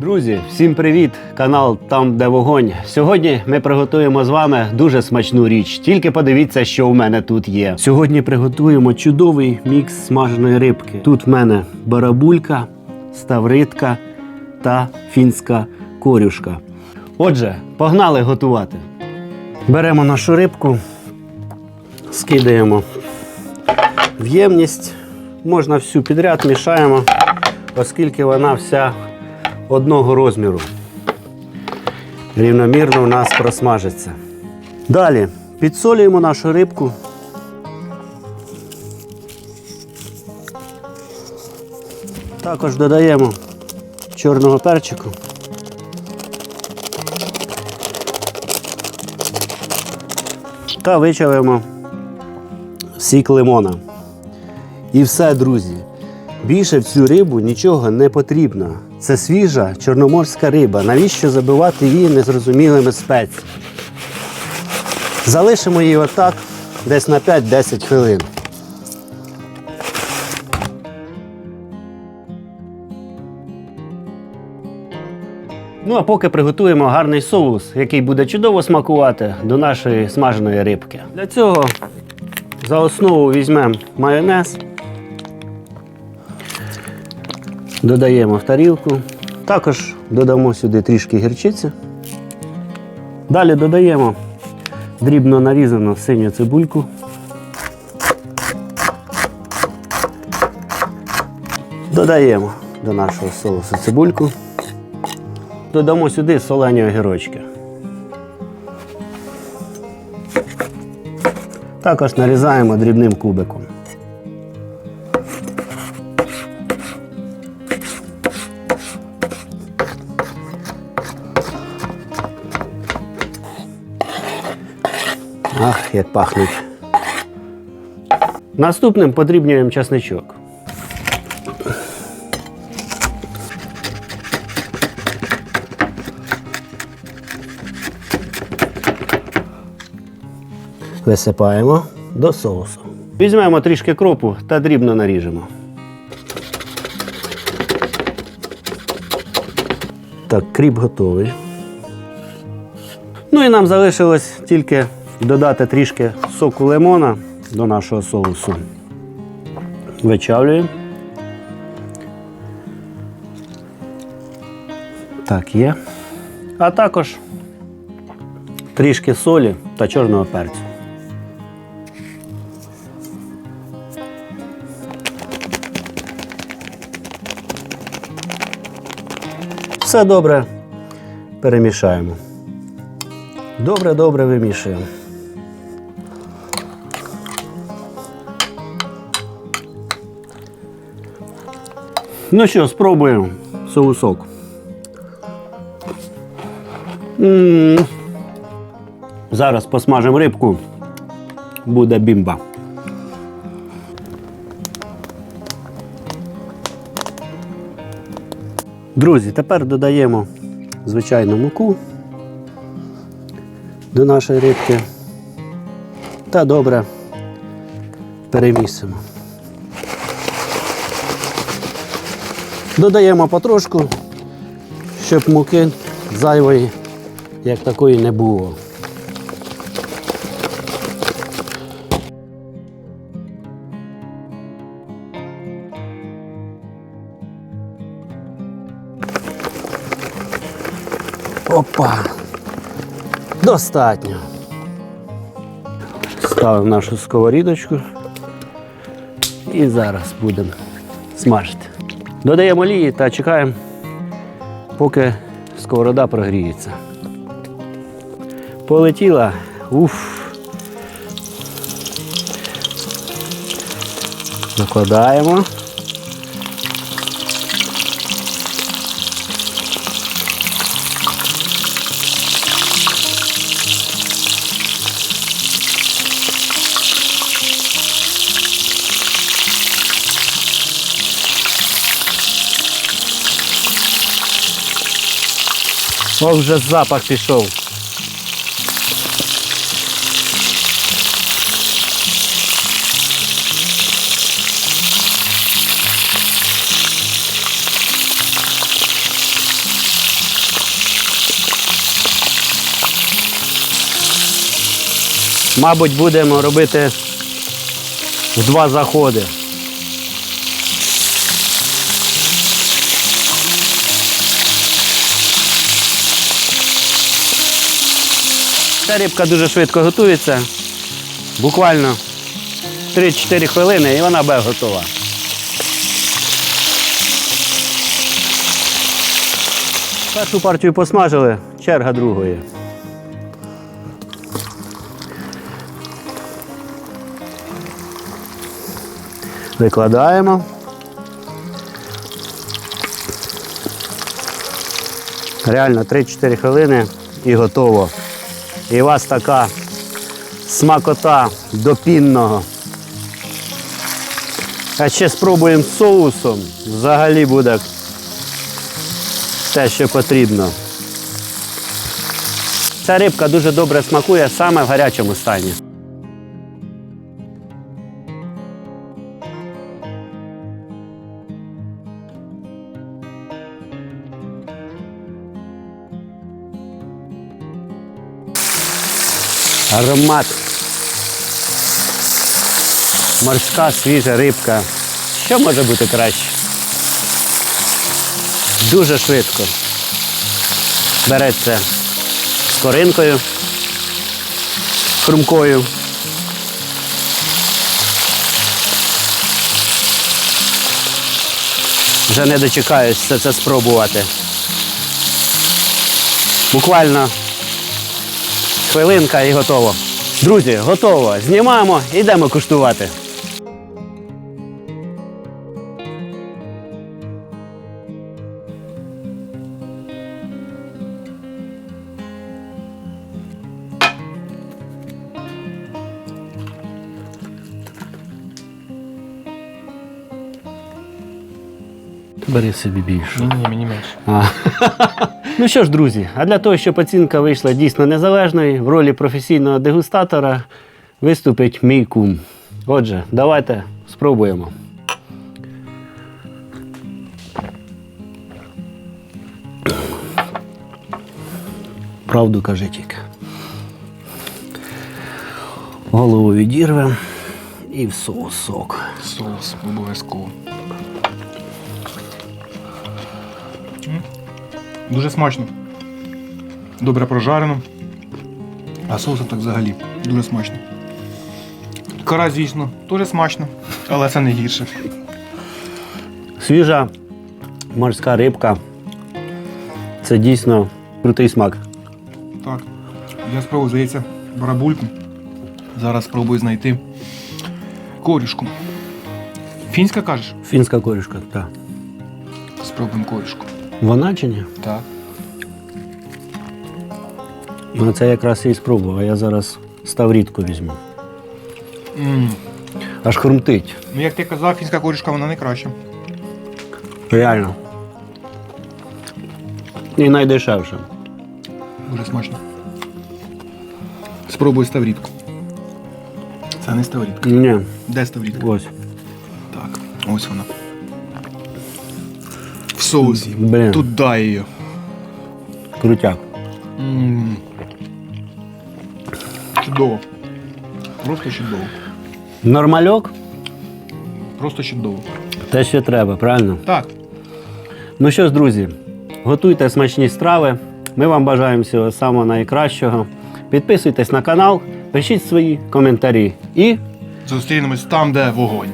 Друзі, всім привіт! Канал Там, де вогонь. Сьогодні ми приготуємо з вами дуже смачну річ. Тільки подивіться, що в мене тут є. Сьогодні приготуємо чудовий мікс смаженої рибки. Тут в мене барабулька, ставритка та фінська корюшка. Отже, погнали готувати. Беремо нашу рибку, скидаємо в ємність. Можна всю підряд мішаємо, оскільки вона вся одного розміру. Рівномірно у нас просмажиться. Далі підсолюємо нашу рибку. Також додаємо чорного перчику. Та вичавимо сік лимона. І все, друзі. Більше в цю рибу нічого не потрібно. Це свіжа чорноморська риба. Навіщо забивати її незрозумілими спеціями? Залишимо її отак десь на 5-10 хвилин. Ну а поки приготуємо гарний соус, який буде чудово смакувати до нашої смаженої рибки. Для цього за основу візьмемо майонез. Додаємо в тарілку. Також додамо сюди трішки гірчиці. Далі додаємо дрібно нарізану синю цибульку. Додаємо до нашого соусу цибульку. Додамо сюди солені огірочки. Також нарізаємо дрібним кубиком. Як пахнуть. Наступним подрібнюємо часничок. Висипаємо до соусу. Візьмемо трішки кропу та дрібно наріжемо. Так, кріп готовий. Ну і нам залишилось тільки додати трішки соку лимона до нашого соусу. Вичавлюємо. Так, є. А також трішки солі та чорного перцю. Все добре перемішаємо. Добре-добре вимішуємо. Ну що, спробуємо соусок. М. Зараз посмажемо рибку. Буде бімба. Друзі, тепер додаємо звичайну муку до нашої рибки та добре перемісимо. Додаємо потрошку, щоб муки зайвої, як такої, не було. Опа! Достатньо. Ставимо нашу сковорідочку і зараз будемо смажити. Додаємо олії та чекаємо, поки сковорода прогріється. Полетіла. Уф. Накладаємо. О, вже запах пішов. Мабуть, будемо робити в два заходи. Ця рибка дуже швидко готується. Буквально 3-4 хвилини і вона буде готова. Першу партію посмажили, черга другої. Викладаємо. Реально 3-4 хвилини і готово. І у вас така смакота до пінного. А ще спробуємо з соусом. Взагалі буде те, що потрібно. Ця рибка дуже добре смакує саме в гарячому стані. Аромат. Морська свіжа рибка. Що може бути краще? Дуже швидко. Береться коринкою, хрумкою. Вже не дочекаюсь все це спробувати. Буквально хвилинка і готово. Друзі, готово. Знімаємо, йдемо куштувати. Бери собі більше. Ні, ні, мені менше. А. ну що ж, друзі, а для того, щоб оцінка вийшла дійсно незалежною, в ролі професійного дегустатора виступить мій кум. Отже, давайте спробуємо. Правду каже тільки. Голову відірвемо і в соусок. Соус обов'язково. Дуже смачно. Добре прожарено. А соусом так взагалі дуже смачно. Кара, звісно, теж смачно, але це не гірше. Свіжа морська рибка. Це дійсно крутий смак. Так. Я спробую, здається, барабульку. Зараз спробую знайти корюшку. Фінська кажеш? Фінська корюшка, так. Спробуємо корюшку. Вона чи ні? Так. Ну, це якраз і спробував, а я зараз ставрідку візьму. м Аж хрумтить. Ну, як ти казав, фінська корюшка вона найкраща. Реально. І найдешевше. Дуже смачно. Спробуй ставрідку. Це не ставрідка. Ні, Де ставрідка? ось. Так, ось вона. В соусі. Блін. Тут дай її. Крутяк. М. Чудово. Просто чудово. Нормальок Просто чудово. те, що треба, правильно? Так. Ну що ж, друзі, готуйте смачні страви. Ми вам бажаємо всього самого найкращого. Підписуйтесь на канал, пишіть свої коментарі і Зустрінемось там, де вогонь.